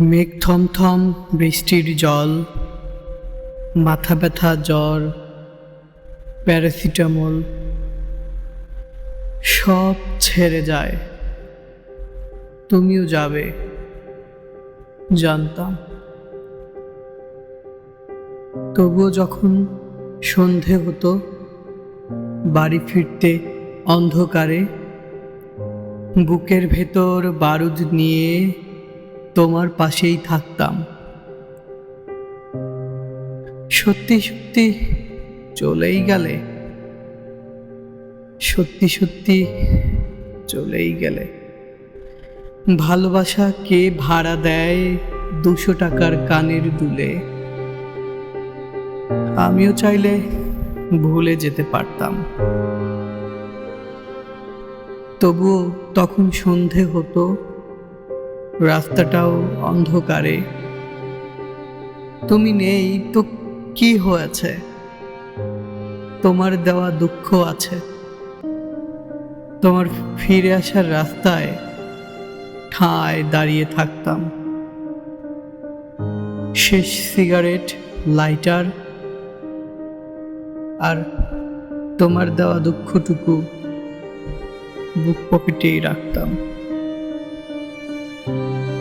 মেঘ থমথম বৃষ্টির জল, মাথা ব্যথা জ্বর, প্যারাসিটামল, সব ছেড়ে যায়। তুমিও যাবে, জানতাম। তবুও যখন সন্ধে হতো, বাড়ি ফিরতে অন্ধকারে বুকের ভেতর বারুদ নিয়ে তোমার পাশেই থাকতাম। সত্যি সত্যি চলেই গেলে। সত্যি সত্যি চলেই গেলে। ভালোবাসা কে ভাড়া দেয় দুশো টাকার কানের দুলে? আমিও চাইলে ভুলে যেতে পারতাম। তবুও তখন সন্ধে হতো রাস্তাটাও অন্ধকারে। তুমি নেই, তো কি হয়েছে? তোমার দেওয়া দুঃখ আছে। তোমার ফিরে আসার রাস্তায় ঠায় দাঁড়িয়ে থাকতাম। শেষ সিগারেট, লাইটার আর তোমার দেওয়া দুঃখটুকু বুক পকেটেই রাখতাম। you